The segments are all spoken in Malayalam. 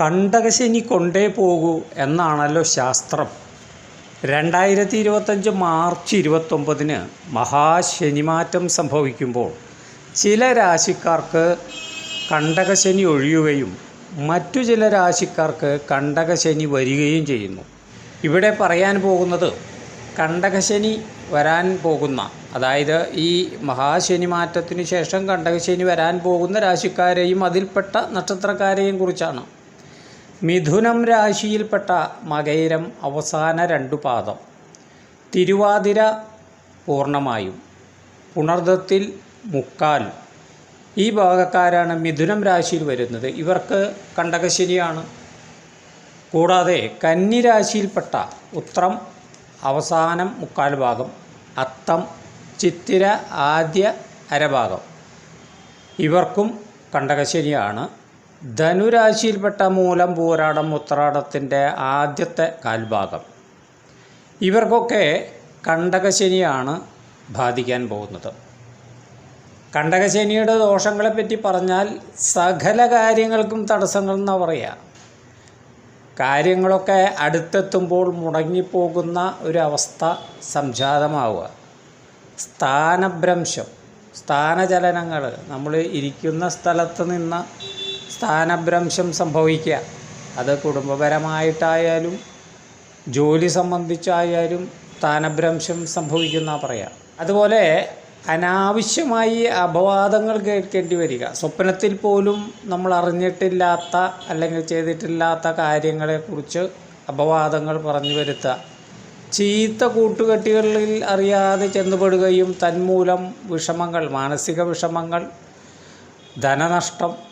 കണ്ടകശനി കൊണ്ടേ പോകൂ എന്നാണല്ലോ ശാസ്ത്രം. രണ്ടായിരത്തി ഇരുപത്തഞ്ച് മാർച്ച് ഇരുപത്തൊമ്പതിന് മഹാശനിമാറ്റം സംഭവിക്കുമ്പോൾ ചില രാശിക്കാർക്ക് കണ്ടകശനി ഒഴിയുകയും മറ്റു ചില രാശിക്കാർക്ക് കണ്ടകശനി വരികയും ചെയ്യുന്നു. ഇവിടെ പറയാൻ പോകുന്നത് കണ്ടകശനി വരാൻ പോകുന്ന അതായത് ഈ മഹാശനി മാറ്റത്തിന് ശേഷം കണ്ടകശനി വരാൻ പോകുന്ന രാശിക്കാരെയും അതിൽപ്പെട്ട നക്ഷത്രക്കാരെയും കുറിച്ചാണ്. മിഥുനം രാശിയിൽപ്പെട്ട മകയിരം അവസാന രണ്ടു പാദം. തിരുവാതിര പൂർണമായും പുണർദത്തിൽ മുക്കാൽ. ഈ ഭാഗക്കാരാണ് മിഥുനം രാശിയിൽ വരുന്നത്. ഇവർക്ക് കണ്ടകശനിയാണ്. കൂടാതെ കന്നി രാശിയിൽപ്പെട്ട ഉത്രം അവസാനം മുക്കാൽ ഭാഗം. അത്തം ചിത്തിര ആദ്യ അരഭാഗം. ഇവർക്കും കണ്ടകശനിയാണ്. ധനുരാശിയിൽപ്പെട്ട മൂലം പൂരാടം ഉത്രാടത്തിന്റെ ആദ്യത്തെ കാൽഭാഗം. ഇവർക്കൊക്കെ കണ്ടകശനിയാണ് ബാധിക്കാൻ പോകുന്നത്. കണ്ടകശനിയുടെ ദോഷങ്ങളെപ്പറ്റി പറഞ്ഞാൽ സകല കാര്യങ്ങൾക്കും തടസ്സങ്ങൾ എന്നാ പറയുക കാര്യങ്ങളൊക്കെ അടുത്തെത്തുമ്പോൾ മുടങ്ങിപ്പോകുന്ന ഒരവസ്ഥ സംജാതമാവുക. സ്ഥാനഭ്രംശം സ്ഥാനചലനങ്ങൾ നമ്മൾ ഇരിക്കുന്ന സ്ഥലത്ത് നിന്ന് സ്ഥാനഭ്രംശം സംഭവിക്കുക. അത് കുടുംബപരമായിട്ടായാലും ജോലി സംബന്ധിച്ചായാലും സ്ഥാനഭ്രംശം സംഭവിക്കുന്ന പറയാം. അതുപോലെ അനാവശ്യമായി അപവാദങ്ങൾ കേൾക്കേണ്ടി വരിക. സ്വപ്നത്തിൽ പോലും നമ്മൾ അറിഞ്ഞിട്ടില്ലാത്ത അല്ലെങ്കിൽ ചെയ്തിട്ടില്ലാത്ത കാര്യങ്ങളെക്കുറിച്ച് അപവാദങ്ങൾ പറഞ്ഞു വരുത്തുക. ചീത്ത കൂട്ടുകെട്ടുകളിൽ അറിയാതെ ചെന്നുപെടുകയും തന്മൂലം വിഷമങ്ങൾ മാനസിക വിഷമങ്ങൾ ധനനഷ്ടം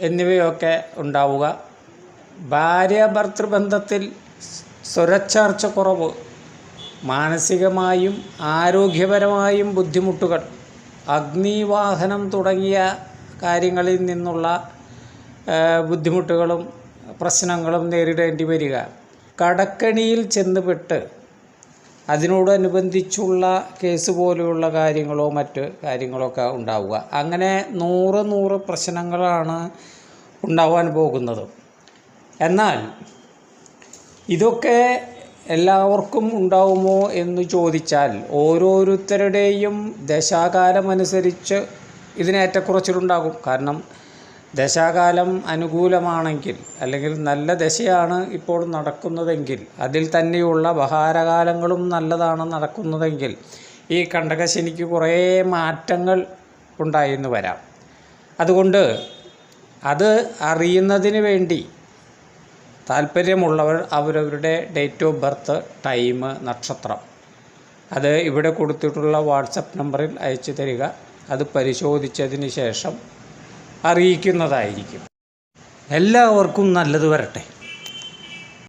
എന്നിവയൊക്കെ ഉണ്ടാവുക. ഭാര്യ ഭർത്തൃബന്ധത്തിൽ സ്വരച്ചേർച്ച കുറവ് മാനസികമായും ആരോഗ്യപരമായും ബുദ്ധിമുട്ടുകൾ അഗ്നിവാഹനം തുടങ്ങിയ കാര്യങ്ങളിൽ നിന്നുള്ള ബുദ്ധിമുട്ടുകളും പ്രശ്നങ്ങളും നേരിടേണ്ടി വരിക. കടക്കണിയിൽ ചെന്നുപെട്ട് അതിനോടനുബന്ധിച്ചുള്ള കേസ് പോലെയുള്ള കാര്യങ്ങളോ മറ്റ് കാര്യങ്ങളൊക്കെ ഉണ്ടാവുക. അങ്ങനെ നൂറ് നൂറ് പ്രശ്നങ്ങളാണ് ഉണ്ടാവാൻ പോകുന്നത്. എന്നാൽ ഇതൊക്കെ എല്ലാവർക്കും ഉണ്ടാവുമോ എന്ന് ചോദിച്ചാൽ ഓരോരുത്തരുടെയും ദശാകാലമനുസരിച്ച് ഇതിനേറ്റക്കുറച്ചിലുണ്ടാകും. കാരണം ദശാകാലം അനുകൂലമാണെങ്കിൽ അല്ലെങ്കിൽ നല്ല ദശയാണ് ഇപ്പോൾ നടക്കുന്നതെങ്കിൽ അതിൽ തന്നെയുള്ള ബഹാരകാലങ്ങളും നല്ലതാണ് നടക്കുന്നതെങ്കിൽ ഈ കണ്ടകശനിക്ക് കുറേ മാറ്റങ്ങൾ ഉണ്ടായെന്ന് വരാം. അതുകൊണ്ട് അത് അറിയുന്നതിന് വേണ്ടി താല്പര്യമുള്ളവർ അവരവരുടെ ഡേറ്റ് ഓഫ് ബർത്ത് ടൈം നക്ഷത്രം അത് ഇവിടെ കൊടുത്തിട്ടുള്ള വാട്സപ്പ് നമ്പറിൽ അയച്ചു തരിക. അത് പരിശോധിച്ചതിന് ശേഷം അറിയിക്കുന്നതായിരിക്കും. എല്ലാവർക്കും നല്ലത് വരട്ടെ.